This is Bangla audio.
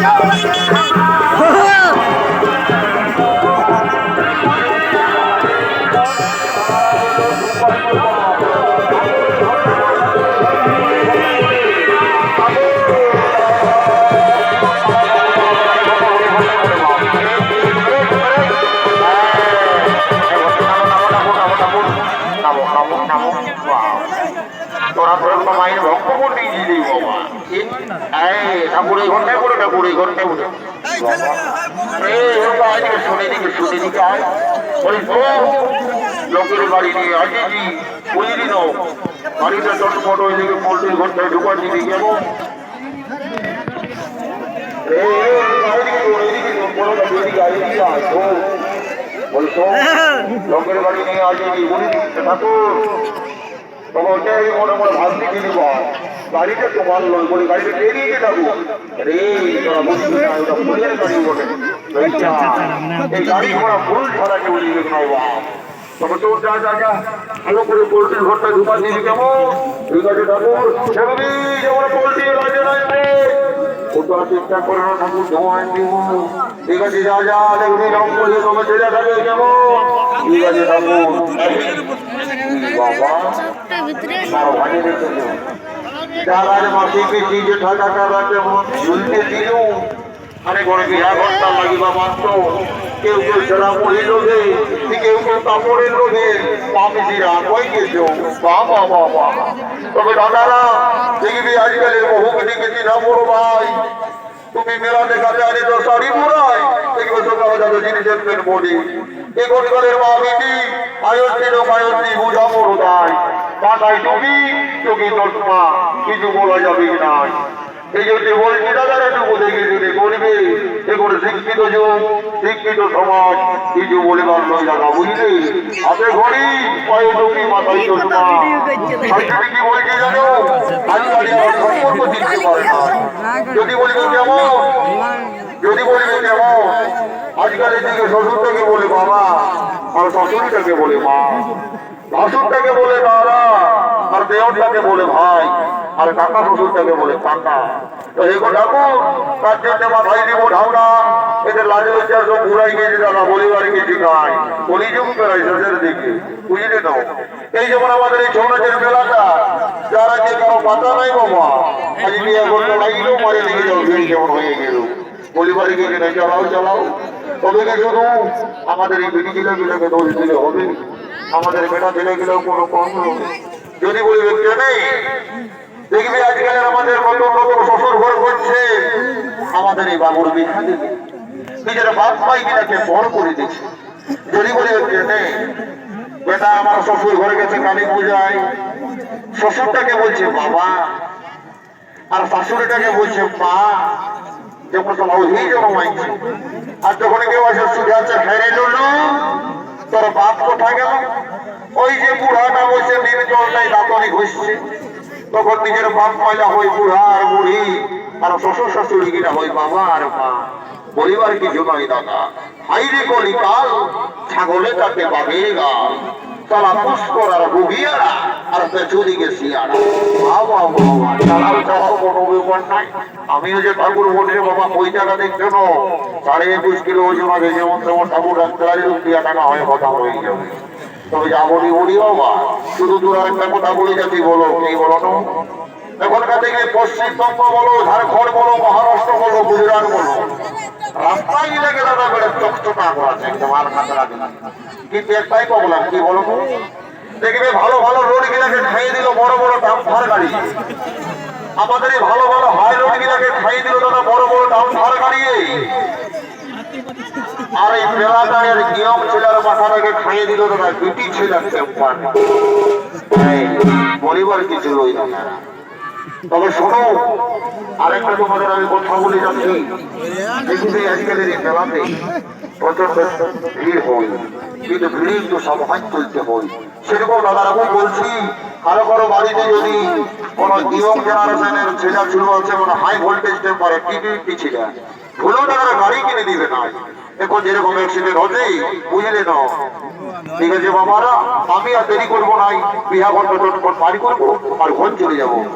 তোরা এই ঘন্টায় করে ঠাকুর এই ঘন্টায় করে শুনে দিকে শুনে দিকে আয় লোকের বাড়ি নিয়ে আসেছি বুঝলি না বাড়িটা চটপট ওই দিকে পোল্ট্রির ঘন্টায় ঢুকা দিবি কেমন লোকের বাড়ি নিয়ে আসেছি ঠাকুর ওটাই মনে মনে ভাবতে দিলি বা গাড়িটা তোমার নয় বলে গাড়িটা বেরিয়ে যাব? রে তোরা বুঝবি না ওটা ফুলের গাড়ি বটে। এইটা, এই গাড়ি ঘোড়া ফুল ছাড়া কেউ দিবে না বা তবে তোর যা যা ভালো করে পোল্ট্রির ঘরটা ঢুকা দিবি কেমন? ঠিক আছে ঠাকুর সেভাবে যেমন পোল্ট্রি রাজে রাজবে ওটা চেষ্টা করে না ঠাকুর ধোঁয়ায় দিব। ঠিক আছে যা যা দেখবি রং করে তোমার ছেলে থাকে কেমন ঠিক আছে ঠাকুর বাবা আরও ভালো রেখেছো যার মাসে বেশি যে টাকাটা রাখে ঝুলতে দিল আরে ঘরে বিহা ঘরটা লাগিবা মাত্র কেউ কেউ সেরা মুড়ি লোভে কেউ কেউ আজকালের বহুকে দেখেছি না বড় ভাই তুমি মেলা দেখা আরে তো শাড়ি মুড়াই দেখবে সকালে যাবে জিনিসের দেখবেন বলি এই গরিবের মা বিটি আয়ত্তি লোক আয়ত্তি বুঝা বড় দায়। মাথায় তুমি তোর চশমা, কিছু বলা যাবে নাই। কিছু বলে কি যদি বলবে কেমন? যদি বলবে কেমন? শ্বশুরটাকে বলে বাবা, আর শ্বশুরটাকে বলে মা। ভাসুরটাকে বলে দাদা, আর দেওরটাকে বলে ভাই। আর কাকা শ্বশুরটাকে বলে, কাকা। তার জন্য মাথায় দিব লাজে হচ্ছে সব ঘুরাই গেছে দাদা, বলিবার কিছু নাই। কলিযুগ বেড়াই শেষের দিকে এই যেমন আমাদের এই ছৌ যারা যে পাতা নাই বাবা। লাগিলেও মারে যেমন হয়ে গেল। পরিবারে গিয়ে না চালাও চালাও। তবে কি শুধু আমাদের এই দোষ দিলে হবে? আমাদের বেটা ছেলেগুলো কোনো কম হবে যদি বলি নেই দেখবি আজকালের আমাদের নতুন নতুন শ্বশুর ঘর করছে। আমাদের এই বাবুর বিঘা দিবে। নিজের বাপ ভাই কিনাকে বড় করে দিচ্ছে যদি বলি নেই বেটা আমার শ্বশুর ঘরে গেছে কালী পূজায়। শ্বশুরটাকে বলছে, বাবা। আর শাশুড়িটাকে বলছে, মা যখন তো ওই জন্মাইছে আর যখন কেউ আসে সুদে আছে ফেরে নিল তোর বাপ কোথায় গেল? ওই যে বুড়াটা বসে নির্জল নাই, দাঁতনি ঘুষছে। তখন নিজের বাপ ময়লা হই বুড়া আর বুড়ি আর শ্বশুর শাশুড়ি কিনা হই বাবা আর মা। পরিবার কিছু নয় দাদা। হাইরে কলি কাল ছাগলে তাতে বাবের গাল তারা আর বুগিয়ারা আর বাবা বাবা নাই। আমিও যে ঠাকুর বাবা পয়সাটা দেখছ না? সাড়ে একুশ কিলো ওজন আছে, যেমন তেমন ঠাকুর টাকা হয়ে কথা হয়ে যাবে। তবে যা বলি বাবা শুধু দূর একটা কথা বলে বলো, কি বলো এখনকার থেকে পশ্চিমবঙ্গ বলো, ঝাড়খণ্ড বলো, মহারাষ্ট্র বলো, গুজরাট বলো? আর কি বলো তো? দিল বড় বড় গাড়ি। আমাদের এই ভালো ভালো হাই রোড গিলাকে খাইয়ে দিল দাদা বড় বড় ডাম্পার গাড়ি। আর এই মেলাটার নিয়ম মাথাটাকে খাইয়ে দিল দাদা দুটি টেম্পার পরিবার কিছু রইল না। তবে শোনো, আরেকটা তোমাদের আমি কথা বলে যাচ্ছি। দেখবে আজকালের এই মেলাতে প্রচণ্ড ভিড় হই কিন্তু ভিড়ে একটু সাবধান চলতে হই সেরকম দাদারাবু বলছি, কারও কারও বাড়িতে যদি কোনো ইয়ং জেনারেশনের ছেলে ছিল আছে মানে হাই ভোল্টেজ টেম্পারে টিভি ছিল, ভুলেও তারা গাড়ি কিনে দিবে না। এখন যেরকম অ্যাক্সিডেন্ট হতেই বুঝলে না ঠিক আছে বাবারা, আমি আর দেরি করব নাই বিহা বন্ধ বাড়ি করব আর ঘর চলে যাব।